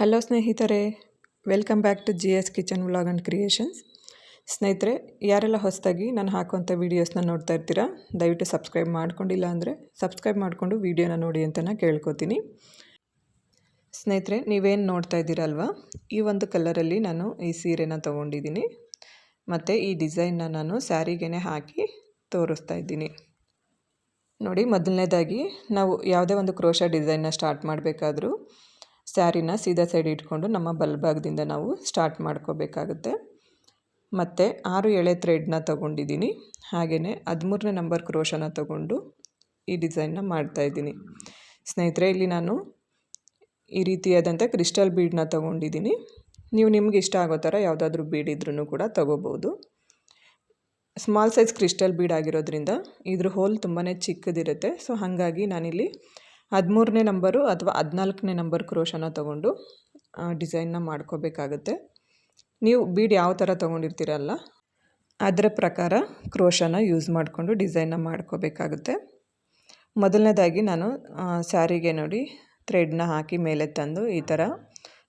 Hello ಸ್ನೇಹಿತರೆ, welcome back to G S kitchen vlog and creations. ಸ್ನೇಹಿತರೆ, ಯಾರೆಲ್ಲ ಹೊಸದಾಗಿ ನಾನು ಹಾಕುವಂಥ ವೀಡಿಯೋಸ್ನ ನೋಡ್ತಾ ಇರ್ತೀರಾ, ದಯವಿಟ್ಟು ಸಬ್ಸ್ಕ್ರೈಬ್ ಮಾಡ್ಕೊಂಡಿಲ್ಲ ಅಂದರೆ ಸಬ್ಸ್ಕ್ರೈಬ್ ಮಾಡಿಕೊಂಡು ವೀಡಿಯೋನ ನೋಡಿ ಅಂತ ನಾನು ಕೇಳ್ಕೊತೀನಿ. ಸ್ನೇಹಿತರೆ, ನೀವೇನು ನೋಡ್ತಾ ಇದ್ದೀರಲ್ವ ಈ ಒಂದು ಕಲರಲ್ಲಿ ನಾನು ಈ ಸೀರೆನ ತೊಗೊಂಡಿದ್ದೀನಿ. ಮತ್ತು ಈ ಡಿಸೈನ್ನ ನಾನು ಸ್ಯಾರಿಗೇ ಹಾಕಿ ತೋರಿಸ್ತಾ ಇದ್ದೀನಿ. ನೋಡಿ, ಮೊದಲನೇದಾಗಿ ನಾವು ಯಾವುದೇ ಒಂದು ಕ್ರೋಶ ಡಿಸೈನ್ನ ಸ್ಟಾರ್ಟ್ ಮಾಡಬೇಕಾದ್ರೂ ಸ್ಯಾರಿನ ಸೀದಾ ಸೈಡ್ ಇಟ್ಕೊಂಡು ನಮ್ಮ ಬಲ್ಭಾಗದಿಂದ ನಾವು ಸ್ಟಾರ್ಟ್ ಮಾಡ್ಕೋಬೇಕಾಗುತ್ತೆ. ಮತ್ತು ಆರು ಎಳೆ ಥ್ರೆಡ್ನ ತೊಗೊಂಡಿದ್ದೀನಿ. ಹಾಗೆಯೇ ಹದಿಮೂರನೇ ನಂಬರ್ ಕ್ರೋಶನ ತಗೊಂಡು ಈ ಡಿಸೈನ್ನ ಮಾಡ್ತಾಯಿದ್ದೀನಿ ಸ್ನೇಹಿತರೆ, ಇಲ್ಲಿ ನಾನು ಈ ರೀತಿಯಾದಂಥ ಕ್ರಿಸ್ಟಲ್ ಬೀಡನ್ನ ತೊಗೊಂಡಿದ್ದೀನಿ. ನೀವು ನಿಮ್ಗೆ ಇಷ್ಟ ಆಗೋ ಥರ ಯಾವುದಾದ್ರೂ ಬೀಡ್ ಇದ್ರೂ ಕೂಡ ತೊಗೋಬೋದು. ಸ್ಮಾಲ್ ಸೈಜ್ ಕ್ರಿಸ್ಟಲ್ ಬೀಡ್ ಆಗಿರೋದ್ರಿಂದ ಇದ್ರ ಹೋಲ್ ತುಂಬಾ ಚಿಕ್ಕದಿರುತ್ತೆ. ಸೊ, ಹಾಗಾಗಿ ನಾನಿಲ್ಲಿ ಹದಿಮೂರನೇ ನಂಬರು ಅಥವಾ ಹದಿನಾಲ್ಕನೇ ನಂಬರ್ ಕ್ರೋಶನ ತೊಗೊಂಡು ಡಿಸೈನ್ನ ಮಾಡ್ಕೋಬೇಕಾಗುತ್ತೆ. ನೀವು ಬೀಡ್ ಯಾವ ಥರ ತೊಗೊಂಡಿರ್ತೀರಲ್ಲ, ಅದರ ಪ್ರಕಾರ ಕ್ರೋಶನ ಯೂಸ್ ಮಾಡಿಕೊಂಡು ಡಿಸೈನ್ನ ಮಾಡ್ಕೋಬೇಕಾಗುತ್ತೆ. ಮೊದಲನೇದಾಗಿ ನಾನು ಸ್ಯಾರಿಗೆ ನೋಡಿ, ಥ್ರೆಡ್ನ ಹಾಕಿ ಮೇಲೆ ತಂದು ಈ ಥರ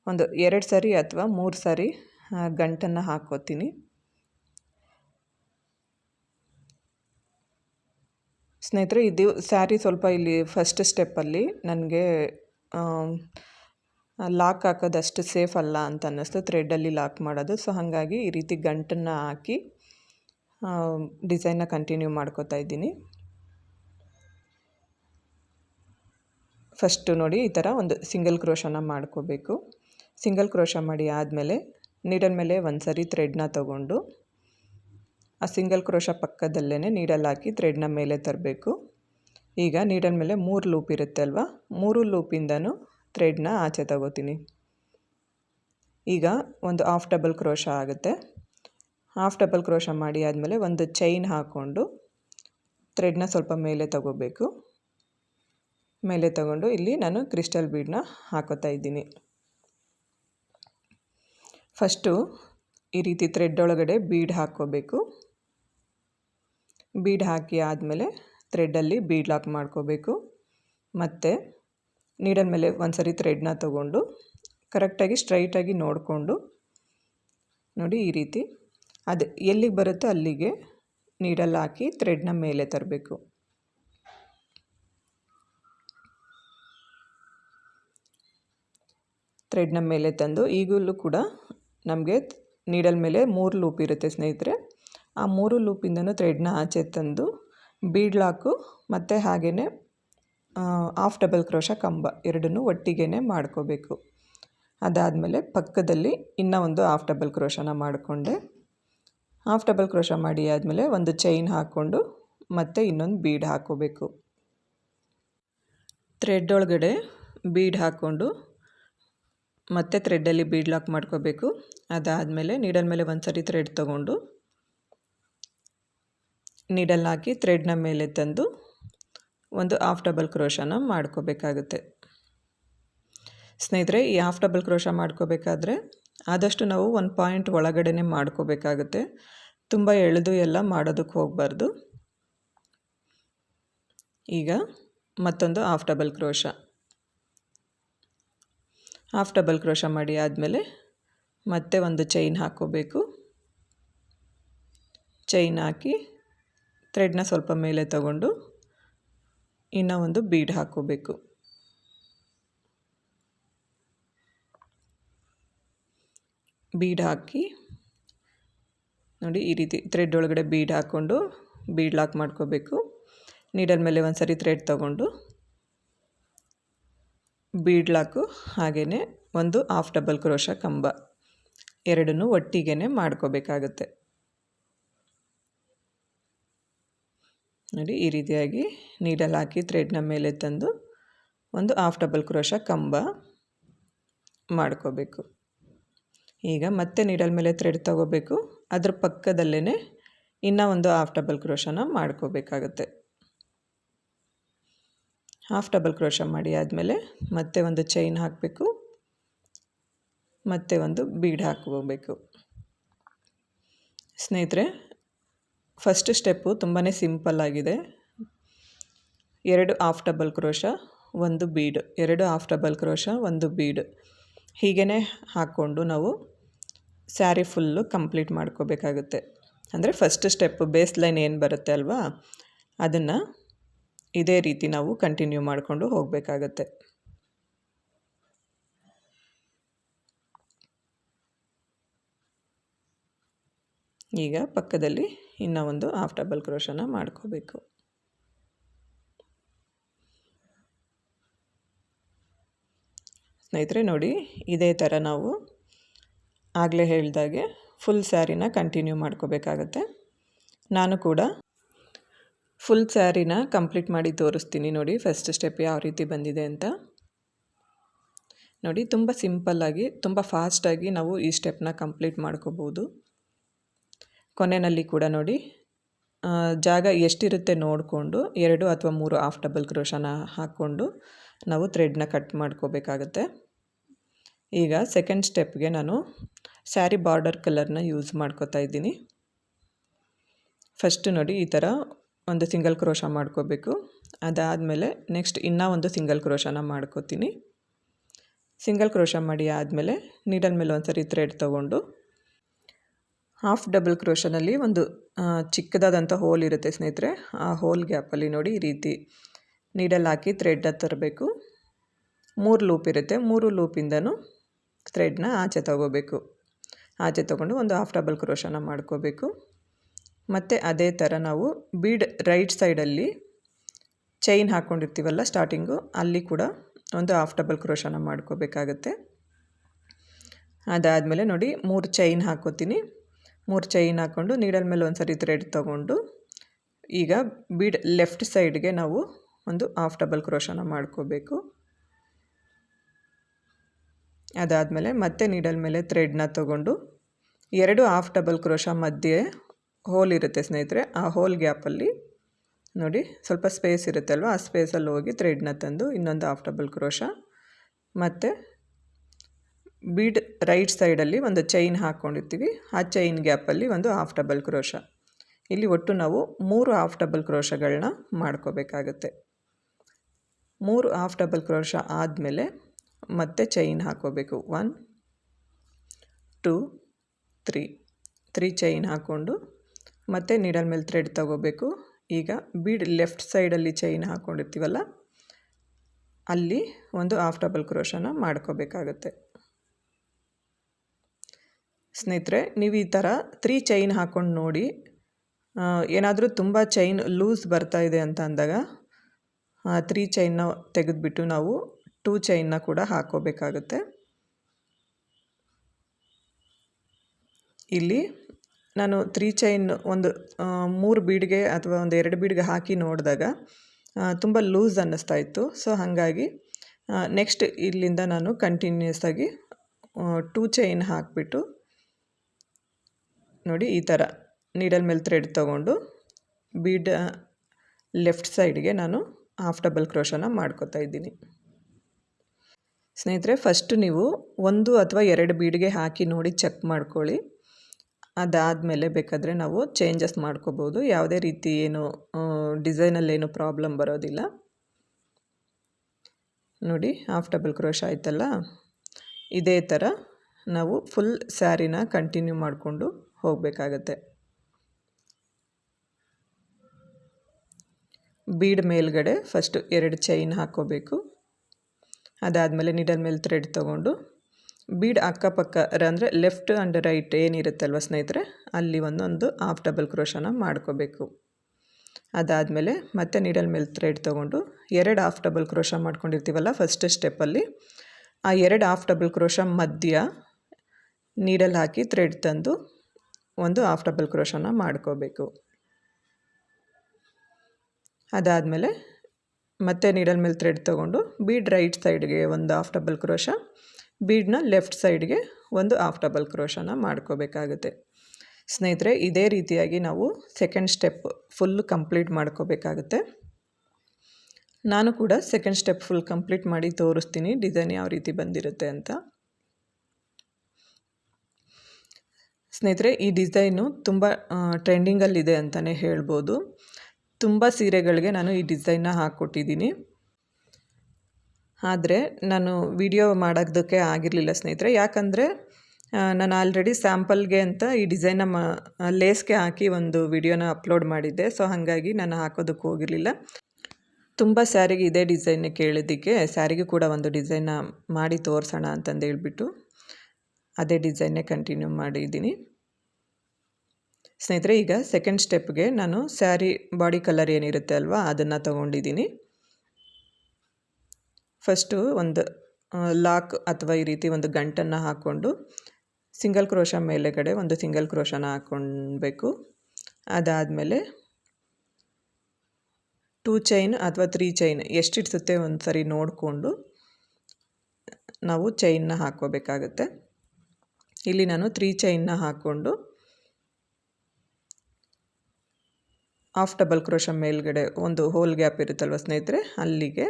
ಒಂದು ಎರಡು ಸರಿ ಅಥವಾ ಮೂರು ಸಾರಿ ಗಂಟನ್ನು ಹಾಕ್ಕೋತೀನಿ. ಸ್ನೇಹಿತರೆ, ಇದು ಸ್ಯಾರಿ ಸ್ವಲ್ಪ ಇಲ್ಲಿ ಫಸ್ಟ್ ಸ್ಟೆಪ್ಪಲ್ಲಿ ನನಗೆ ಲಾಕ್ ಹಾಕೋದಷ್ಟು ಸೇಫ್ ಅಲ್ಲ ಅಂತ ಅನ್ನಿಸ್ತು. ಥ್ರೆಡ್ಡಲ್ಲಿ ಲಾಕ್ ಮಾಡೋದು. ಸೊ ಹಾಗಾಗಿ ಈ ರೀತಿ ಗಂಟನ್ನು ಹಾಕಿ ಡಿಸೈನ್ನ ಕಂಟಿನ್ಯೂ ಮಾಡ್ಕೋತಾ ಇದ್ದೀನಿ. ಫಸ್ಟು ನೋಡಿ ಈ ಥರ ಒಂದು ಸಿಂಗಲ್ ಕ್ರೋಶನ ಮಾಡ್ಕೋಬೇಕು. ಸಿಂಗಲ್ ಕ್ರೋಶ ಮಾಡಿ ಆದಮೇಲೆ ನೀಡಲ್ ಮೇಲೆ ಒಂದು ಸರಿ ಥ್ರೆಡ್ನ ತೊಗೊಂಡು ಆ ಸಿಂಗಲ್ ಕ್ರೋಶ ಪಕ್ಕದಲ್ಲೇ ನೀಡಲ್ ಹಾಕಿ ಥ್ರೆಡ್ನ ಮೇಲೆ ತರಬೇಕು. ಈಗ ನೀಡಲ್ ಮೇಲೆ ಮೂರು ಲೂಪ್ ಇರುತ್ತೆ ಅಲ್ವಾ? ಮೂರು ಲೂಪಿಂದನೂ ಥ್ರೆಡ್ನ ಆಚೆ ತಗೋತೀನಿ. ಈಗ ಒಂದು ಹಾಫ್ ಡಬಲ್ ಕ್ರೋಶ ಆಗುತ್ತೆ. ಹಾಫ್ ಡಬಲ್ ಕ್ರೋಶ ಮಾಡಿ ಆದಮೇಲೆ ಒಂದು ಚೈನ್ ಹಾಕ್ಕೊಂಡು ಥ್ರೆಡ್ನ ಸ್ವಲ್ಪ ಮೇಲೆ ತಗೋಬೇಕು. ಮೇಲೆ ತಗೊಂಡು ಇಲ್ಲಿ ನಾನು ಕ್ರಿಸ್ಟಲ್ ಬೀಡನ್ನ ಹಾಕೋತಾ ಇದ್ದೀನಿ. ಫಸ್ಟು ಈ ರೀತಿ ಥ್ರೆಡ್ ಒಳಗಡೆ ಬೀಡ್ ಹಾಕ್ಕೋಬೇಕು. ಬೀಡ್ ಹಾಕಿ ಆದಮೇಲೆ ಥ್ರೆಡ್ಡಲ್ಲಿ ಬೀಡ್ ಲಾಕ್ ಮಾಡ್ಕೋಬೇಕು. ಮತ್ತು ನೀಡಲ್ ಮೇಲೆ ಒಂದು ಸರಿ ಥ್ರೆಡ್ನ ತಗೊಂಡು ಕರೆಕ್ಟಾಗಿ ಸ್ಟ್ರೈಟಾಗಿ ನೋಡಿಕೊಂಡು ನೋಡಿ ಈ ರೀತಿ. ಅದು ಎಲ್ಲಿಗೆ ಬರುತ್ತೋ ಅಲ್ಲಿಗೆ ನೀಡಲ್ ಹಾಕಿ ಥ್ರೆಡ್ನ ಮೇಲೆ ತರಬೇಕು. ಥ್ರೆಡ್ನ ಮೇಲೆ ತಂದು ಈಗಲೂ ಕೂಡ ನಮಗೆ ನೀಡಲ್ ಮೇಲೆ ಮೂರು ಲೂಪ್ ಇರುತ್ತೆ ಸ್ನೇಹಿತರೆ. ಆ ಮೂರು ಲೂಪಿಂದನೂ ಥ್ರೆಡ್ನ ಆಚೆ ತಂದು ಬೀಡ್ ಲಾಕು ಮತ್ತು ಹಾಗೆಯೇ ಆಫ್ ಡಬಲ್ ಕ್ರೋಶ ಕಂಬ ಎರಡನ್ನೂ ಒಟ್ಟಿಗೆ ಮಾಡ್ಕೋಬೇಕು. ಅದಾದಮೇಲೆ ಪಕ್ಕದಲ್ಲಿ ಇನ್ನೂ ಒಂದು ಆಫ್ ಡಬಲ್ ಕ್ರೋಶನ ಮಾಡಿಕೊಂಡೆ. ಆಫ್ ಡಬಲ್ ಕ್ರೋಶ ಮಾಡಿ ಆದಮೇಲೆ ಒಂದು ಚೈನ್ ಹಾಕ್ಕೊಂಡು ಮತ್ತೆ ಇನ್ನೊಂದು ಬೀಡ್ ಹಾಕೋಬೇಕು. ಥ್ರೆಡ್ ಒಳಗಡೆ ಬೀಡ್ ಹಾಕ್ಕೊಂಡು ಮತ್ತೆ ಥ್ರೆಡ್ಡಲ್ಲಿ ಬೀಡ್ ಲಾಕ್ ಮಾಡ್ಕೋಬೇಕು. ಅದಾದಮೇಲೆ ನೀಡಲ್ ಮೇಲೆ ಒಂದು ಸರಿ ಥ್ರೆಡ್ ತೊಗೊಂಡು ನೀಡಲ್ ಹಾಕಿ ಥ್ರೆಡ್ನ ಮೇಲೆ ತಂದು ಒಂದು ಹಾಫ್ ಡಬಲ್ ಕ್ರೋಶನ ಮಾಡ್ಕೋಬೇಕಾಗುತ್ತೆ. ಸ್ನೇಹಿತರೆ, ಈ ಹಾಫ್ ಡಬಲ್ ಕ್ರೋಶ ಮಾಡ್ಕೋಬೇಕಾದ್ರೆ ಆದಷ್ಟು ನಾವು ಒಂದು ಪಾಯಿಂಟ್ ಒಳಗಡೆನೆ ಮಾಡ್ಕೋಬೇಕಾಗುತ್ತೆ. ತುಂಬ ಎಳೆದು ಎಲ್ಲ ಮಾಡೋದಕ್ಕೆ ಹೋಗಬಾರ್ದು. ಈಗ ಮತ್ತೊಂದು half double crochet half double crochet ಮಾಡಿ ಆದಮೇಲೆ ಮತ್ತೆ ಒಂದು ಚೈನ್ ಹಾಕೋಬೇಕು ಚೈನ್ ಹಾಕಿ ಥ್ರೆಡ್ನ ಸ್ವಲ್ಪ ಮೇಲೆ ತಗೊಂಡು ಇನ್ನು ಒಂದು ಬೀಡ್ ಹಾಕೋಬೇಕು ಬೀಡ್ ಹಾಕಿ ನೋಡಿ ಈ ರೀತಿ ಥ್ರೆಡ್ ಒಳಗಡೆ ಬೀಡ್ ಹಾಕ್ಕೊಂಡು ಬೀಡ್ ಲಾಕ್ ಮಾಡ್ಕೋಬೇಕು. ನೀಡಲ್ ಮೇಲೆ ಒಂದು ಸರಿ ಥ್ರೆಡ್ ತಗೊಂಡು ಬೀಡ್ ಲಾಕು ಹಾಗೆಯೇ ಒಂದು ಹಾಫ್ ಡಬಲ್ ಕ್ರೋಶ ಕಂಬ ಎರಡನ್ನೂ ಒಟ್ಟಿಗೆ ಮಾಡ್ಕೋಬೇಕಾಗುತ್ತೆ. ನೋಡಿ ಈ ರೀತಿಯಾಗಿ ನೀಡಲ್ ಹಾಕಿ ಥ್ರೆಡ್ನ ಮೇಲೆ ತಂದು ಒಂದು ಹಾಫ್ ಡಬಲ್ ಕ್ರೋಶ ಕಂಬ ಮಾಡ್ಕೋಬೇಕು. ಈಗ ಮತ್ತೆ ನೀಡಲ್ ಮೇಲೆ ಥ್ರೆಡ್ ತಗೋಬೇಕು. ಅದ್ರ ಪಕ್ಕದಲ್ಲೇ ಇನ್ನೂ ಒಂದು ಹಾಫ್ ಡಬಲ್ ಕ್ರೋಶನ ಮಾಡ್ಕೋಬೇಕಾಗತ್ತೆ. ಹಾಫ್ ಡಬಲ್ ಕ್ರೋಶ ಮಾಡಿ ಆದಮೇಲೆ ಮತ್ತೆ ಒಂದು ಚೈನ್ ಹಾಕಬೇಕು. ಮತ್ತೆ ಒಂದು ಬೀಡ್ ಹಾಕೋಬೇಕು ಸ್ನೇಹಿತರೆ ಫಸ್ಟ್ ಸ್ಟೆಪ್ಪು ತುಂಬಾ ಸಿಂಪಲ್ ಆಗಿದೆ. ಎರಡು ಹಾಫ್ ಡಬಲ್ ಕ್ರೋಶ ಒಂದು ಬೀಡ್ ಎರಡು ಹಾಫ್ ಡಬಲ್ ಕ್ರೋಶ ಒಂದು ಬೀಡ್ ಹೀಗೇ ಹಾಕ್ಕೊಂಡು ನಾವು ಸ್ಯಾರಿ ಫುಲ್ಲು ಕಂಪ್ಲೀಟ್ ಮಾಡ್ಕೋಬೇಕಾಗುತ್ತೆ. ಅಂದರೆ ಫಸ್ಟ್ ಸ್ಟೆಪ್ ಬೇಸ್ ಲೈನ್ ಏನು ಬರುತ್ತೆ ಅಲ್ವಾ? ಅದನ್ನು ಇದೇ ರೀತಿ ನಾವು ಕಂಟಿನ್ಯೂ ಮಾಡಿಕೊಂಡು ಹೋಗಬೇಕಾಗತ್ತೆ. ಈಗ ಪಕ್ಕದಲ್ಲಿ ಇನ್ನೂ ಒಂದು ಹಾಫ್ ಡಬಲ್ ಕ್ರೋಶನ ಮಾಡ್ಕೋಬೇಕು. ಸ್ನೇಹಿತರೆ ನೋಡಿ, ಇದೇ ಥರ ನಾವು ಆಗಲೇ ಹೇಳಿದಾಗೆ ಫುಲ್ ಸ್ಯಾರಿನ ಕಂಟಿನ್ಯೂ ಮಾಡ್ಕೋಬೇಕಾಗತ್ತೆ. ನಾನು ಕೂಡ ಫುಲ್ ಸ್ಯಾರಿನ ಕಂಪ್ಲೀಟ್ ಮಾಡಿ ತೋರಿಸ್ತೀನಿ ನೋಡಿ ಫಸ್ಟ್ ಸ್ಟೆಪ್ ಯಾವ ರೀತಿ ಬಂದಿದೆ ಅಂತ. ನೋಡಿ, ತುಂಬ ಸಿಂಪಲ್ಲಾಗಿ ತುಂಬ ಫಾಸ್ಟಾಗಿ ನಾವು ಈ ಸ್ಟೆಪ್ನ ಕಂಪ್ಲೀಟ್ ಮಾಡ್ಕೋಬೋದು. ಕೊನೆಯಲ್ಲಿ ಕೂಡ ನೋಡಿ ಜಾಗ ಎಷ್ಟಿರುತ್ತೆ ನೋಡಿಕೊಂಡು, ಎರಡು ಅಥವಾ ಮೂರು ಹಾಫ್ ಡಬಲ್ ಕ್ರೋಶನ ಹಾಕ್ಕೊಂಡು ನಾವು ಥ್ರೆಡ್ನ ಕಟ್ ಮಾಡ್ಕೋಬೇಕಾಗುತ್ತೆ. ಈಗ ಸೆಕೆಂಡ್ ಸ್ಟೆಪ್ಗೆ ನಾನು ಸ್ಯಾರಿ ಬಾರ್ಡರ್ ಕಲರ್ನ ಯೂಸ್ ಮಾಡ್ಕೋತಾ ಇದ್ದೀನಿ. ಫಸ್ಟ್ ನೋಡಿ ಈ ಥರ ಒಂದು ಸಿಂಗಲ್ ಕ್ರೋಶ ಮಾಡ್ಕೋಬೇಕು. ಅದಾದಮೇಲೆ ನೆಕ್ಸ್ಟ್ ಇನ್ನೂ ಒಂದು ಸಿಂಗಲ್ ಕ್ರೋಶನ ಮಾಡ್ಕೋತೀನಿ. ಸಿಂಗಲ್ ಕ್ರೋಶ ಮಾಡಿ ಆದಮೇಲೆ ನೀಡಲ್ ಮೇಲೆ ಒಂದು ಸರಿ ಥ್ರೆಡ್ ತೊಗೊಂಡು ಹಾಫ್ ಡಬಲ್ ಕ್ರೋಶನಲ್ಲಿ ಒಂದು ಚಿಕ್ಕದಾದಂಥ ಹೋಲ್ ಇರುತ್ತೆ ಸ್ನೇಹಿತರೆ. ಆ ಹೋಲ್ ಗ್ಯಾಪಲ್ಲಿ ನೋಡಿ ಈ ರೀತಿ ನೀಡಲ್ ಹಾಕಿ ಥ್ರೆಡ್ನ ತರಬೇಕು. ಮೂರು ಲೂಪ್ ಇರುತ್ತೆ. ಮೂರು ಲೂಪಿಂದನೂ ಥ್ರೆಡ್ನ ಆಚೆ ತಗೋಬೇಕು. ಆಚೆ ತೊಗೊಂಡು ಒಂದು ಹಾಫ್ ಡಬಲ್ ಕ್ರೋಶನ ಮಾಡ್ಕೋಬೇಕು. ಮತ್ತು ಅದೇ ಥರ ನಾವು ಬೀಡ್ ರೈಟ್ ಸೈಡಲ್ಲಿ ಚೈನ್ ಹಾಕ್ಕೊಂಡಿರ್ತೀವಲ್ಲ ಸ್ಟಾರ್ಟಿಂಗು, ಅಲ್ಲಿ ಕೂಡ ಒಂದು ಹಾಫ್ ಡಬಲ್ ಕ್ರೋಶನ ಮಾಡ್ಕೋಬೇಕಾಗತ್ತೆ. ಅದಾದಮೇಲೆ ನೋಡಿ ಮೂರು ಚೈನ್ ಹಾಕೋತೀನಿ. ಮೂರು ಚೈನ್ ಹಾಕ್ಕೊಂಡು ನೀಡಲ್ ಮೇಲೆ ಒಂದು ಸರಿ ಥ್ರೆಡ್ ತೊಗೊಂಡು ಈಗ ಬೀಡ್ ಲೆಫ್ಟ್ ಸೈಡ್ಗೆ ನಾವು ಒಂದು ಹಾಫ್ ಡಬಲ್ ಕ್ರೋಶನ ಮಾಡ್ಕೋಬೇಕು. ಅದಾದಮೇಲೆ ಮತ್ತೆ ನೀಡಲ್ ಮೇಲೆ ಥ್ರೆಡ್ನ ತೊಗೊಂಡು ಎರಡು ಹಾಫ್ ಡಬಲ್ ಕ್ರೋಶ ಮಧ್ಯೆ ಹೋಲ್ ಇರುತ್ತೆ ಸ್ನೇಹಿತರೆ, ಆ ಹೋಲ್ ಗ್ಯಾಪಲ್ಲಿ ನೋಡಿ ಸ್ವಲ್ಪ ಸ್ಪೇಸ್ ಇರುತ್ತೆ ಅಲ್ವ ಆ ಸ್ಪೇಸಲ್ಲಿ ಹೋಗಿ ಥ್ರೆಡ್ನ ತಂದು ಇನ್ನೊಂದು ಹಾಫ್ ಡಬಲ್ ಕ್ರೋಶ ಮತ್ತು ಬೀಡ್ ರೈಟ್ ಸೈಡಲ್ಲಿ ಒಂದು ಚೈನ್ ಹಾಕ್ಕೊಂಡಿರ್ತೀವಿ. ಆ ಚೈನ್ ಗ್ಯಾಪಲ್ಲಿ ಒಂದು ಹಾಫ್ ಡಬಲ್ ಕ್ರೋಶ ಇಲ್ಲಿ ಒಟ್ಟು ನಾವು ಮೂರು ಹಾಫ್ ಡಬಲ್ ಕ್ರೋಶಗಳನ್ನ ಮಾಡ್ಕೋಬೇಕಾಗತ್ತೆ. ಮೂರು ಹಾಫ್ ಡಬಲ್ ಕ್ರೋಶ ಆದಮೇಲೆ ಮತ್ತೆ ಚೈನ್ ಹಾಕೋಬೇಕು one two three three chain ಹಾಕ್ಕೊಂಡು ಮತ್ತೆ ನೀಡಲ್ ಮೇಲೆ ಥ್ರೆಡ್ ತಗೋಬೇಕು. ಈಗ ಬೀಡ್ ಲೆಫ್ಟ್ ಸೈಡಲ್ಲಿ ಚೈನ್ ಹಾಕ್ಕೊಂಡಿರ್ತೀವಲ್ಲ, ಅಲ್ಲಿ ಒಂದು ಹಾಫ್ ಡಬಲ್ ಕ್ರೋಶನ ಮಾಡ್ಕೋಬೇಕಾಗತ್ತೆ. ಸ್ನೇಹಿತರೆ, ನೀವು ಈ ಥರ ತ್ರೀ ಚೈನ್ ಹಾಕ್ಕೊಂಡು ನೋಡಿ ಏನಾದರೂ ತುಂಬ ಚೈನ್ ಲೂಸ್ ಬರ್ತಾ ಇದೆ ಅಂತ ಅಂದಾಗ ತ್ರೀ ಚೈನ್ನ ತೆಗೆದುಬಿಟ್ಟು ನಾವು ಟೂ ಚೈನ್ನ ಕೂಡ ಹಾಕೋಬೇಕಾಗುತ್ತೆ ಇಲ್ಲಿ ನಾನು ತ್ರೀ ಚೈನ್ ಒಂದು ಮೂರು ಬೀಡ್ಗೆ ಅಥವಾ ಒಂದು ಎರಡು ಬೀಡ್ಗೆ ಹಾಕಿ ನೋಡಿದಾಗ ತುಂಬ ಲೂಸ್ ಅನ್ನಿಸ್ತಾ ಇತ್ತು. ಸೊ ಹಾಗಾಗಿ ನೆಕ್ಸ್ಟ್ ಇಲ್ಲಿಂದ ನಾನು ಕಂಟಿನ್ಯೂಸ್ ಆಗಿ ಟೂ ಚೈನ್ ಹಾಕಿಬಿಟ್ಟು ನೋಡಿ, ಈ ಥರ ನೀಡಲ್ ಮೇಲೆ ಥ್ರೆಡ್ ತೊಗೊಂಡು ಬೀಡ್ ಲೆಫ್ಟ್ ಸೈಡ್ಗೆ ನಾನು ಹಾಫ್ ಡಬಲ್ ಕ್ರೋಶನ ಮಾಡ್ಕೋತಾ ಇದ್ದೀನಿ. ಸ್ನೇಹಿತರೆ ಫಸ್ಟ್ ನೀವು ಒಂದು ಅಥವಾ ಎರಡು ಬೀಡ್ಗೆ ಹಾಕಿ ನೋಡಿ ಚೆಕ್ ಮಾಡ್ಕೊಳ್ಳಿ. ಅದಾದಮೇಲೆ ಬೇಕಾದರೆ ನಾವು ಚೇಂಜಸ್ ಮಾಡ್ಕೋಬೋದು. ಯಾವುದೇ ರೀತಿ ಏನು ಡಿಸೈನಲ್ಲೇನು ಪ್ರಾಬ್ಲಮ್ ಬರೋದಿಲ್ಲ. ನೋಡಿ ಹಾಫ್ ಡಬಲ್ ಕ್ರೋಶ ಆಯ್ತಲ್ಲ? ಇದೇ ಥರ ನಾವು ಫುಲ್ ಸ್ಯಾರಿನ ಕಂಟಿನ್ಯೂ ಮಾಡಿಕೊಂಡು ಹೋಗಬೇಕಾಗತ್ತೆ. ಬೀಡ್ ಮೇಲ್ಗಡೆ ಫಸ್ಟು ಎರಡು ಚೈನ್ ಹಾಕ್ಕೋಬೇಕು. ಅದಾದಮೇಲೆ ನಿಡಲ್ ಮೇಲೆ ಥ್ರೆಡ್ ತೊಗೊಂಡು, ಬೀಡ್ ಅಕ್ಕಪಕ್ಕ ಅಂದರೆ ಲೆಫ್ಟ್ ಆ್ಯಂಡ್ ರೈಟ್ ಏನಿರುತ್ತಲ್ವ ಸ್ನೇಹಿತರೆ, ಅಲ್ಲಿ ಒಂದೊಂದು ಹಾಫ್ ಡಬಲ್ ಕ್ರೋಶನ ಮಾಡ್ಕೋಬೇಕು. ಅದಾದಮೇಲೆ ಮತ್ತೆ ನೀಡಲ್ ಮೇಲೆ ಥ್ರೆಡ್ ತೊಗೊಂಡು, ಎರಡು ಹಾಫ್ ಡಬಲ್ ಕ್ರೋಶ ಮಾಡ್ಕೊಂಡಿರ್ತೀವಲ್ಲ ಫಸ್ಟ್ ಸ್ಟೆಪ್ಪಲ್ಲಿ ಆ ಎರಡು ಹಾಫ್ ಡಬಲ್ ಕ್ರೋಶ ಮಧ್ಯ ನೀಡಲ್ ಹಾಕಿ ಥ್ರೆಡ್ ತಂದು ಒಂದು ಹಾಫ್ ಡಬಲ್ ಕ್ರೋಶನ ಮಾಡ್ಕೋಬೇಕು. ಅದಾದಮೇಲೆ ಮತ್ತೆ ನೀಡಲ್ ಮೇಲೆ ಥ್ರೆಡ್ ತೊಗೊಂಡು ಬೀಡ್ ರೈಟ್ ಸೈಡ್ಗೆ ಒಂದು ಹಾಫ್ ಡಬಲ್ ಕ್ರೋಶ ಬೀಡ್ನ ಲೆಫ್ಟ್ ಸೈಡ್ಗೆ ಒಂದು ಹಾಫ್ ಡಬಲ್ ಕ್ರೋಶನ ಮಾಡ್ಕೋಬೇಕಾಗುತ್ತೆ. ಸ್ನೇಹಿತರೆ, ಇದೇ ರೀತಿಯಾಗಿ ನಾವು ಸೆಕೆಂಡ್ ಸ್ಟೆಪ್ ಫುಲ್ ಕಂಪ್ಲೀಟ್ ಮಾಡ್ಕೋಬೇಕಾಗುತ್ತೆ. ನಾನು ಕೂಡ ಸೆಕೆಂಡ್ ಸ್ಟೆಪ್ ಫುಲ್ ಕಂಪ್ಲೀಟ್ ಮಾಡಿ ತೋರಿಸ್ತೀನಿ ಡಿಸೈನ್ ಯಾವ ರೀತಿ ಬಂದಿರುತ್ತೆ ಅಂತ. ಸ್ನೇಹಿತರೆ, ಈ ಡಿಸೈನು ತುಂಬ ಟ್ರೆಂಡಿಂಗಲ್ಲಿದೆ ಅಂತಲೇ ಹೇಳ್ಬೋದು. ತುಂಬ ಸೀರೆಗಳಿಗೆ ನಾನು ಈ ಡಿಸೈನ್ನ ಹಾಕ್ಕೊಟ್ಟಿದ್ದೀನಿ. ಆದರೆ, ನಾನು ವಿಡಿಯೋ ಮಾಡೋದಕ್ಕೆ ಆಗಿರಲಿಲ್ಲ ಸ್ನೇಹಿತರೆ. ಯಾಕಂದರೆ ನಾನು ಆಲ್ರೆಡಿ ಸ್ಯಾಂಪಲ್ಗೆ ಅಂತ ಈ ಡಿಸೈನ್ನ ಮ, ಲೇಸ್ಗೆ ಹಾಕಿ ಒಂದು ವಿಡಿಯೋನ ಅಪ್ಲೋಡ್ ಮಾಡಿದ್ದೆ. ಸೊ, ಹಾಗಾಗಿ ನಾನು ಹಾಕೋದಕ್ಕೆ ಹೋಗಿರಲಿಲ್ಲ. ತುಂಬ ಸ್ಯಾರಿಗೆ ಇದೇ ಡಿಸೈನ್ ಕೇಳಿದ್ದಕ್ಕೆ, ಸ್ಯಾರಿಗೂ ಕೂಡ ಒಂದು ಡಿಸೈನ್ನ ಮಾಡಿ ತೋರಿಸೋಣ ಅಂತಂದು ಹೇಳ್ಬಿಟ್ಟು ಅದೇ ಡಿಸೈನ್ನೇ ಕಂಟಿನ್ಯೂ ಮಾಡಿದ್ದೀನಿ. ಸ್ನೇಹಿತರೆ, ಈಗ ಸೆಕೆಂಡ್ ಸ್ಟೆಪ್ಗೆ ನಾನು ಸ್ಯಾರಿ ಬಾಡಿ ಕಲರ್ ಏನಿರುತ್ತೆ ಅಲ್ವಾ, ಅದನ್ನು ತೊಗೊಂಡಿದ್ದೀನಿ. ಫಸ್ಟು ಒಂದು ಲಾಕ್ ಅಥವಾ ಈ ರೀತಿ ಒಂದು ಗಂಟನ್ನು ಹಾಕ್ಕೊಂಡು ಸಿಂಗಲ್ ಕ್ರೋಶ ಮೇಲೆಗಡೆ ಒಂದು ಸಿಂಗಲ್ ಕ್ರೋಶನ ಹಾಕ್ಕೊಳ್ಬೇಕು ಅದಾದಮೇಲೆ ಟೂ ಚೈನ್ ಅಥವಾ ತ್ರೀ ಚೈನ್ ಎಷ್ಟಿಡ್ಸುತ್ತೆ ಒಂದು ಸರಿ ನೋಡಿಕೊಂಡು ನಾವು ಚೈನ್ನ ಹಾಕ್ಕೋಬೇಕಾಗತ್ತೆ. ಇಲ್ಲಿ ನಾನು ತ್ರೀ ಚೈನ್ನ ಹಾಕ್ಕೊಂಡು ಹಾಫ್ ಡಬಲ್ ಕ್ರೋಶ ಮೇಲ್ಗಡೆ ಒಂದು ಹೋಲ್ ಗ್ಯಾಪ್ ಇರುತ್ತಲ್ವ ಸ್ನೇಹಿತರೆ, ಅಲ್ಲಿಗೆ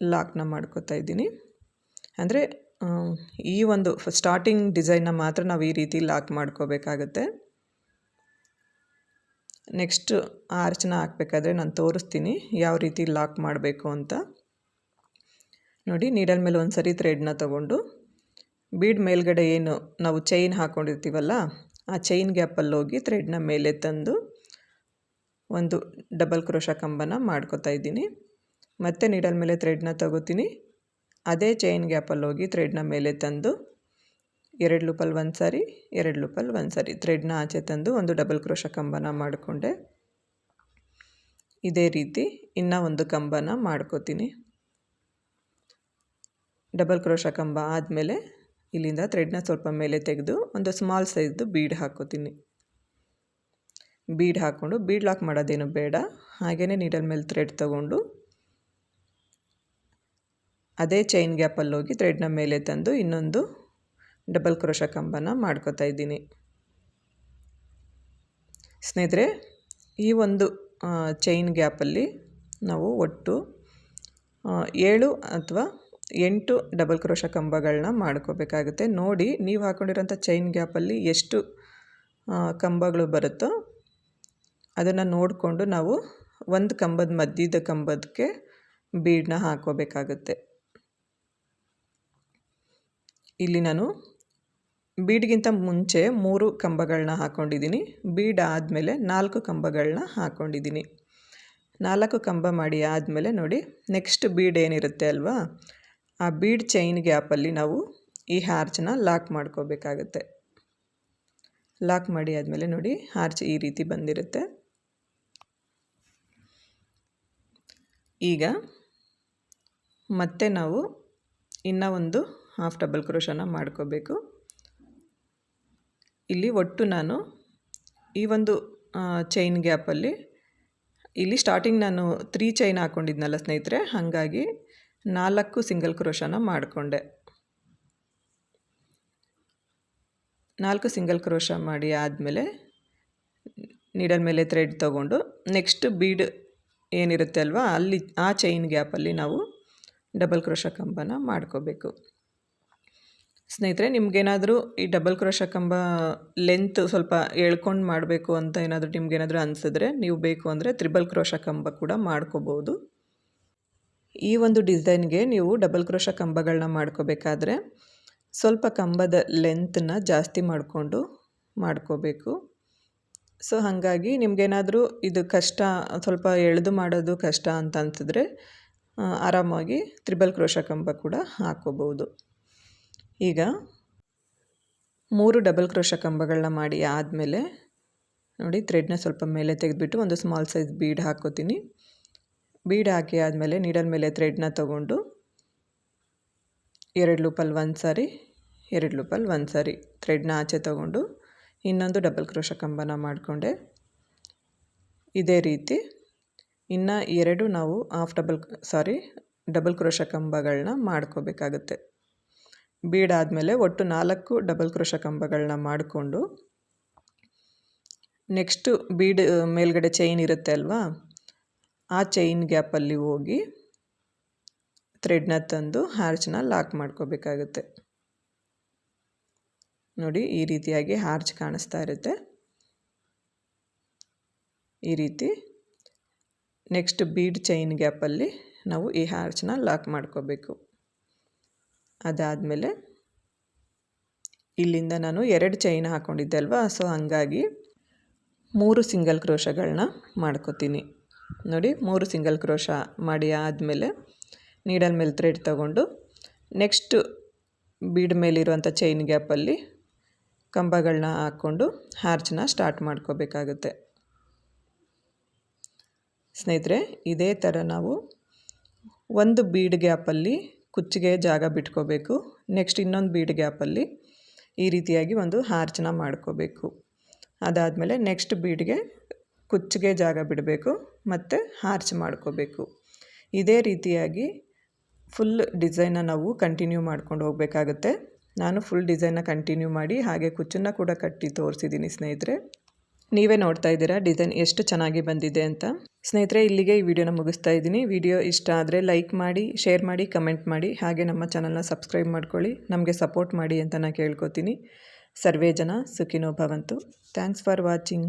ಲಾಕ್ನ ಮಾಡ್ಕೋತಾ ಇದ್ದೀನಿ. ಅಂದರೆ ಈ ಒಂದು ಸ್ಟಾರ್ಟಿಂಗ್ ಡಿಸೈನ್ನ ಮಾತ್ರ ನಾವು ಈ ರೀತಿ ಲಾಕ್ ಮಾಡ್ಕೋಬೇಕಾಗತ್ತೆ. ನೆಕ್ಸ್ಟ್ ಆರ್ಚನ ಹಾಕಬೇಕಾದ್ರೆ ನಾನು ತೋರಿಸ್ತೀನಿ ಯಾವ ರೀತಿ ಲಾಕ್ ಮಾಡಬೇಕು ಅಂತ. ನೋಡಿ ನೀಡಲ್ ಮೇಲೆ ಒಂದು ಸರಿ ಥ್ರೆಡ್ನ ತೊಗೊಂಡು ಬೀಡ್ ಮೇಲ್ಗಡೆ ಏನು ನಾವು ಚೈನ್ ಹಾಕ್ಕೊಂಡಿರ್ತೀವಲ್ಲ ಆ ಚೈನ್ ಗ್ಯಾಪಲ್ಲಿ ಹೋಗಿ ಥ್ರೆಡ್ನ ಮೇಲೆ ತಂದು ಒಂದು ಡಬಲ್ ಕ್ರೋಶ ಕಂಬನ ಮಾಡ್ಕೋತಾ ಇದ್ದೀನಿ. ಮತ್ತೆ ನೀಡಲ್ ಮೇಲೆ ಥ್ರೆಡ್ನ ತಗೋತೀನಿ. ಅದೇ ಚೈನ್ ಗ್ಯಾಪಲ್ಲಿ ಹೋಗಿ ಥ್ರೆಡ್ನ ಮೇಲೆ ತಂದು ಎರಡು ಲೂಪಲ್ಲಿ ಒಂದು ಸಾರಿ, ಎರಡು ಲೂಪಲ್ಲಿ ಒಂದು ಸಾರಿ ಥ್ರೆಡ್ನ ಆಚೆ ತಂದು ಒಂದು ಡಬಲ್ ಕ್ರೋಶ ಕಂಬನ ಮಾಡಿಕೊಂಡೆ. ಇದೇ ರೀತಿ ಇನ್ನೂ ಒಂದು ಕಂಬನ ಮಾಡ್ಕೋತೀನಿ. ಡಬಲ್ ಕ್ರೋಶ ಕಂಬ ಆದಮೇಲೆ ಇಲ್ಲಿಂದ ಥ್ರೆಡ್ನ ಸ್ವಲ್ಪ ಮೇಲೆ ತೆಗೆದು ಒಂದು ಸ್ಮಾಲ್ ಸೈಜ್ದು ಬೀಡ್ ಹಾಕೋತೀನಿ. ಬೀಡ್ ಹಾಕ್ಕೊಂಡು, ಬೀಡ್ ಲಾಕ್ ಮಾಡೋದೇನು ಬೇಡ. ಹಾಗೇ ನೀಡಲ್ ಮೇಲೆ ಥ್ರೆಡ್ ತಗೊಂಡು, ಅದೇ ಚೈನ್ ಗ್ಯಾಪಲ್ಲಿ ಹೋಗಿ ಥ್ರೆಡ್ನ ಮೇಲೆ ತಂದು ಇನ್ನೊಂದು ಡಬಲ್ ಕ್ರೋಶ ಕಂಬನ ಮಾಡ್ಕೋತಾ ಇದ್ದೀನಿ. ಸ್ನೇಹಿತರೆ, ಈ ಒಂದು ಚೈನ್ ಗ್ಯಾಪಲ್ಲಿ ನಾವು ಒಟ್ಟು ಏಳು ಅಥವಾ ಎಂಟು ಡಬಲ್ ಕ್ರೋಶ ಕಂಬಗಳನ್ನ ಮಾಡ್ಕೋಬೇಕಾಗುತ್ತೆ. ನೋಡಿ, ನೀವು ಹಾಕ್ಕೊಂಡಿರೋಂಥ ಚೈನ್ ಗ್ಯಾಪಲ್ಲಿ ಎಷ್ಟು ಕಂಬಗಳು ಬರುತ್ತೋ ಅದನ್ನು ನೋಡಿಕೊಂಡು ನಾವು ಒಂದು ಕಂಬದ ಮಧ್ಯದ ಕಂಬದಕ್ಕೆ ಬೀಡನ್ನ ಹಾಕೋಬೇಕಾಗುತ್ತೆ ಇಲ್ಲಿ ನಾನು ಬೀಡ್ಗಿಂತ ಮುಂಚೆ ಮೂರು ಕಂಬಗಳನ್ನ ಹಾಕ್ಕೊಂಡಿದ್ದೀನಿ ಬೀಡ್ ಆದಮೇಲೆ ನಾಲ್ಕು ಕಂಬಗಳನ್ನ ಹಾಕ್ಕೊಂಡಿದ್ದೀನಿ ನಾಲ್ಕು ಕಂಬ ಮಾಡಿ ಆದಮೇಲೆ ನೋಡಿ, ನೆಕ್ಸ್ಟ್ ಬೀಡ್ ಏನಿರುತ್ತೆ ಅಲ್ವಾ? ಆ ಬೀಡ್ ಚೈನ್ ಗ್ಯಾಪಲ್ಲಿ ನಾವು ಈ ಹಾರ್ಚನ್ನ ಲಾಕ್ ಮಾಡ್ಕೋಬೇಕಾಗುತ್ತೆ. ಲಾಕ್ ಮಾಡಿ ಆದಮೇಲೆ ನೋಡಿ, ಹಾರ್ಚ್ ಈ ರೀತಿ ಬಂದಿರುತ್ತೆ. ಈಗ ಮತ್ತೆ ನಾವು ಇನ್ನೂ ಒಂದು ಹಾಫ್ ಡಬಲ್ ಕ್ರೋಶನ ಮಾಡ್ಕೋಬೇಕು. ಇಲ್ಲಿ ಒಟ್ಟು ನಾನು ಈ ಒಂದು ಚೈನ್ ಗ್ಯಾಪಲ್ಲಿ ಇಲ್ಲಿ ಸ್ಟಾರ್ಟಿಂಗ್ ನಾನು ತ್ರೀ ಚೈನ್ ಹಾಕ್ಕೊಂಡಿದ್ನಲ್ಲ ಸ್ನೇಹಿತರೆ, ಹಾಗಾಗಿ ನಾಲ್ಕು ಸಿಂಗಲ್ ಕ್ರೋಶನ ಮಾಡಿಕೊಂಡೆ. ನಾಲ್ಕು ಸಿಂಗಲ್ ಕ್ರೋಶ ಮಾಡಿ ಆದಮೇಲೆ ನೀಡಲ್ ಮೇಲೆ ಥ್ರೆಡ್ ತೊಗೊಂಡು ನೆಕ್ಸ್ಟ್ ಬೀಡ್ ಏನಿರುತ್ತೆ ಅಲ್ವಾ ಅಲ್ಲಿ ಆ ಚೈನ್ ಗ್ಯಾಪಲ್ಲಿ ನಾವು ಡಬಲ್ ಕ್ರೋಶ ಕಂಬನ ಮಾಡ್ಕೋಬೇಕು. ಸ್ನೇಹಿತರೆ, ನಿಮ್ಗೇನಾದರೂ ಈ ಡಬಲ್ ಕ್ರೋಶ ಕಂಬ ಲೆಂತ್ ಸ್ವಲ್ಪ ಎಳ್ಕೊಂಡು ಮಾಡಬೇಕು ಅಂತ ಏನಾದರೂ ನಿಮ್ಗೇನಾದರೂ ಅನಿಸಿದ್ರೆ ನೀವು ಬೇಕು ಅಂದರೆ ತ್ರಿಬಲ್ ಕ್ರೋಶ ಕಂಬ ಕೂಡ ಮಾಡ್ಕೋಬೋದು. ಈ ಒಂದು ಡಿಸೈನ್ಗೆ ನೀವು ಡಬಲ್ ಕ್ರೋಶ ಕಂಬಗಳನ್ನ ಮಾಡ್ಕೋಬೇಕಾದ್ರೆ ಸ್ವಲ್ಪ ಕಂಬದ ಲೆಂತನ್ನ ಜಾಸ್ತಿ ಮಾಡಿಕೊಂಡು ಮಾಡ್ಕೋಬೇಕು. ಸೊ ಹಾಗಾಗಿ ನಿಮಗೇನಾದರೂ ಇದು ಕಷ್ಟ, ಸ್ವಲ್ಪ ಎಳೆದು ಮಾಡೋದು ಕಷ್ಟ ಅಂತ ಅನ್ಸಿದ್ರೆ ಆರಾಮಾಗಿ ತ್ರಿಬಲ್ ಕ್ರೋಶ ಕಂಬ ಕೂಡ ಹಾಕೋಬಹುದು ಈಗ ಮೂರು ಡಬಲ್ ಕ್ರೋಶ ಕಂಬಗಳನ್ನ ಮಾಡಿ ಆದಮೇಲೆ ನೋಡಿ ಥ್ರೆಡ್ನ ಸ್ವಲ್ಪ ಮೇಲೆ ತೆಗೆದುಬಿಟ್ಟು ಒಂದು ಸ್ಮಾಲ್ ಸೈಜ್ ಬೀಡ್ ಹಾಕೋತೀನಿ ಬೀಡ್ ಹಾಕಿ ಆದಮೇಲೆ ನೀಡಲ್ ಮೇಲೆ ಥ್ರೆಡ್ನ ತಗೊಂಡು ಎರಡು ಲೂಪಲ್ಲಿ ಒಂದು ಸಾರಿ ಎರಡು ಲೂಪಲ್ಲಿ ಒಂದು ಸಾರಿ ಥ್ರೆಡ್ನ ಆಚೆ ತೊಗೊಂಡು ಇನ್ನೊಂದು ಡಬಲ್ ಕ್ರೋಶ ಕಂಬನ ಮಾಡಿಕೊಂಡೆ. ಇದೇ ರೀತಿ ಇನ್ನು ಎರಡು ನಾವು half double sorry double crochet ಕಂಬಗಳನ್ನ ಮಾಡ್ಕೋಬೇಕಾಗುತ್ತೆ. ಬೀಡಾದಮೇಲೆ ಒಟ್ಟು ನಾಲ್ಕು ಡಬಲ್ ಕ್ರೋಶ ಕಂಬಗಳನ್ನ ಮಾಡಿಕೊಂಡು ನೆಕ್ಸ್ಟು ಬೀಡ್ ಮೇಲ್ಗಡೆ ಚೈನ್ ಇರುತ್ತೆ ಅಲ್ವಾ? ಆ ಚೈನ್ ಗ್ಯಾಪಲ್ಲಿ ಹೋಗಿ ಥ್ರೆಡ್ನ ತಂದು ಹಾರ್ಚ್ನ ಲಾಕ್ ಮಾಡ್ಕೋಬೇಕಾಗುತ್ತೆ. ನೋಡಿ ಈ ರೀತಿಯಾಗಿ ಹಾರ್ಚ್ ಕಾಣಿಸ್ತಾ ಇರುತ್ತೆ. ಈ ರೀತಿ ನೆಕ್ಸ್ಟ್ ಬೀಡ್ ಚೈನ್ ಗ್ಯಾಪಲ್ಲಿ ನಾವು ಈ ಹಾರ್ಚನ್ನ ಲಾಕ್ ಮಾಡ್ಕೋಬೇಕು. ಅದಾದಮೇಲೆ ಇಲ್ಲಿಂದ ನಾನು ಎರಡು ಚೈನ್ ಹಾಕ್ಕೊಂಡಿದ್ದೆ ಅಲ್ವಾ? ಸೊ, ಹಾಗಾಗಿ ಮೂರು ಸಿಂಗಲ್ ಕ್ರೋಶಗಳನ್ನ ಮಾಡ್ಕೋತೀನಿ. ನೋಡಿ, ಮೂರು ಸಿಂಗಲ್ ಕ್ರೋಶ ಮಾಡಿ ಆದಮೇಲೆ ನೀಡಲ್ ಮೇಲೆ ಥ್ರೆಡ್ ತಗೊಂಡು ನೆಕ್ಸ್ಟ್ ಬೀಡ್ ಮೇಲಿರುವಂಥ ಚೈನ್ ಗ್ಯಾಪಲ್ಲಿ ಕಂಬಗಳನ್ನ ಹಾಕ್ಕೊಂಡು ಹಾರ್ಚನ್ನ ಸ್ಟಾರ್ಟ್ ಮಾಡ್ಕೋಬೇಕಾಗುತ್ತೆ. ಸ್ನೇಹಿತರೆ, ಇದೇ ಥರ ನಾವು ಒಂದು ಬೀಡ್ ಗ್ಯಾಪಲ್ಲಿ ಕುಚ್ಚಿಗೆ ಜಾಗ ಬಿಟ್ಕೋಬೇಕು. ನೆಕ್ಸ್ಟ್ ಇನ್ನೊಂದು ಬೀಡ್ ಗ್ಯಾಪಲ್ಲಿ ಈ ರೀತಿಯಾಗಿ ಒಂದು ಹಾರ್ಚನ್ನ ಮಾಡ್ಕೋಬೇಕು. ಅದಾದಮೇಲೆ ನೆಕ್ಸ್ಟ್ ಬೀಡ್ಗೆ ಕುಚ್ಚಿಗೆ ಜಾಗ ಬಿಡಬೇಕು ಮತ್ತು ಹಾರ್ಚ್ ಮಾಡ್ಕೋಬೇಕು. ಇದೇ ರೀತಿಯಾಗಿ ಫುಲ್ ಡಿಸೈನ ನಾವು ಕಂಟಿನ್ಯೂ ಮಾಡ್ಕೊಂಡು ಹೋಗಬೇಕಾಗುತ್ತೆ. ನಾನು ಫುಲ್ ಡಿಸೈನ್ನ ಕಂಟಿನ್ಯೂ ಮಾಡಿ, ಹಾಗೆ ಕುಚ್ಚನ್ನು ಕೂಡ ಕಟ್ಟಿ ತೋರಿಸಿದ್ದೀನಿ ಸ್ನೇಹಿತರೆ. ನೀವೇ ನೋಡ್ತಾ ಇದ್ದೀರಾ ಡಿಸೈನ್ ಎಷ್ಟು ಚೆನ್ನಾಗಿ ಬಂದಿದೆ ಅಂತ. ಸ್ನೇಹಿತರೆ, ಇಲ್ಲಿಗೆ ಈ ವಿಡಿಯೋನ ಮುಗಿಸ್ತಾ ಇದ್ದೀನಿ. ವಿಡಿಯೋ ಇಷ್ಟ ಆದರೆ ಲೈಕ್ ಮಾಡಿ ಶೇರ್ ಮಾಡಿ ಕಮೆಂಟ್ ಮಾಡಿ, ಹಾಗೆ ನಮ್ಮ ಚಾನಲ್ನ ಸಬ್ಸ್ಕ್ರೈಬ್ ಮಾಡ್ಕೊಳ್ಳಿ. ನಮಗೆ ಸಪೋರ್ಟ್ ಮಾಡಿ ಅಂತ ನಾನು ಕೇಳ್ಕೊತೀನಿ. ಸರ್ವೇ ಜನ ಸುಖಿನೋ ಭವಂತು. Thanks for watching